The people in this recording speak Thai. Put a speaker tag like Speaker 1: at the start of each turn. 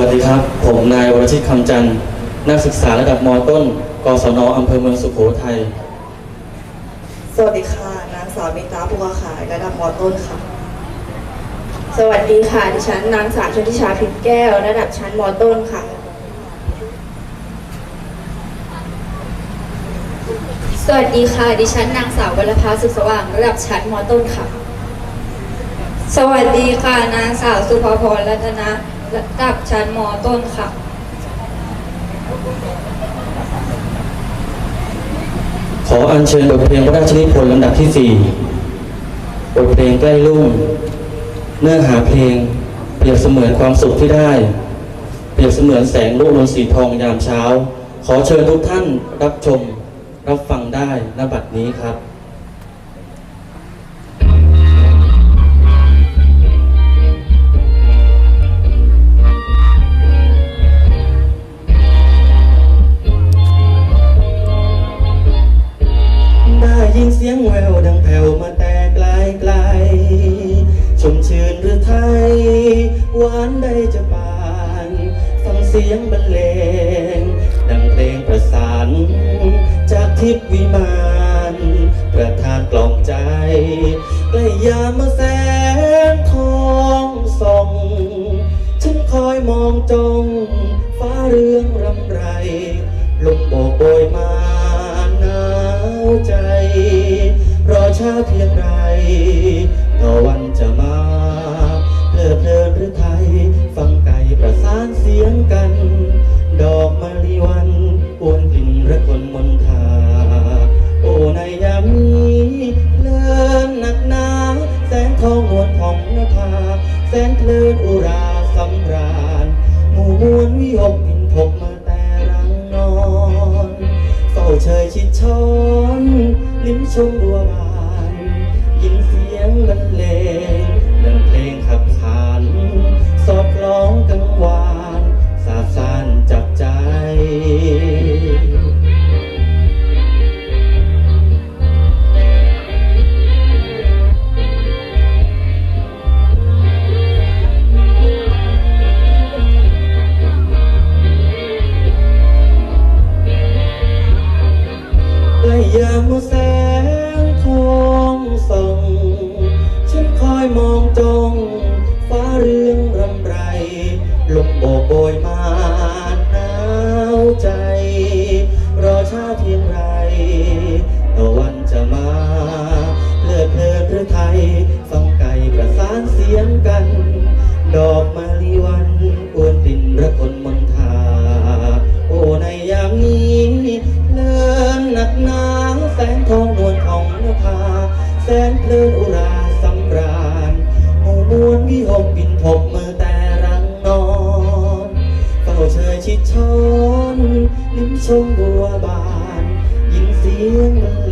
Speaker 1: วัสดีครับ ผมนายวรชิตคำจันทร์ นักศึกษาระดับมต้น กศนอำเภอเมืองสุโขทัย
Speaker 2: สวัสดีค่ะ นางสาวมิตราภูขาขายระดับมอต้นค่ะ
Speaker 3: สวัสดีค่ะ ดิฉันนางสาวชนทิชาพิมพ์แก้ว ระดับชั้นมต้นค่ะ
Speaker 4: สวัสดีค่ะ ดิฉันนางสาววรภาสุขสว่าง ระดับชั้นมต้นค่ะ สวัสดีค่ะ นางสาวสุภพรรัตนะระดับชั้นมต้นค่ะ
Speaker 1: ขออัญเชิญบทเพลงพระราชนิพนธ์ลำดับที่ 4 บทเพลงใกล้รุ่ง เนื้อหาเพลง เปรียบเสมือนความสุขที่ได้ เปรียบเสมือนแสงลุกลนสีทองยามเช้า ขอเชิญทุกท่านรับชม รับฟังได้ณบัดนี้ครับ ผ่วมาแต่ไกลไกลชมชื่นหรือไทยหวานได้จะปานฟังเสียงบรรเลงดังเพลงประสานจากทิพย์วิมาน ช้าเพียงไรต่อวันจะมาเพลิดเพลินหรือไทย ฟังไก่ประสานเสียงกัน ดอกมะลิวันปวนกลิ่นระคนมนทา โอ้ในยามนี้เพลินหนักหนา แสงทองนวลผ่องนภาแสงเพลินอุราสำราญหมู่มวลวิหกพินพกมาแต่รังนอนเฝ้าเชยชิดช้อน ลิ้มชมบัวบานามแสงทองส่อง ฉันคอยมองจ้องฟ้าเรื่องรำไรลมโบกโบยมาหนาวใจ รอชาเพียงไรต่วันจะมาเพลิดเพลินหรือไทยฟังไก่ประสานเสียง แสนเพลินอุราสำราญโอ้มวนวิหกปินทบมือแต่รังนอนเฝ้าเชยชิดช้อนนิ้มชมบัวบาน ยินเสียง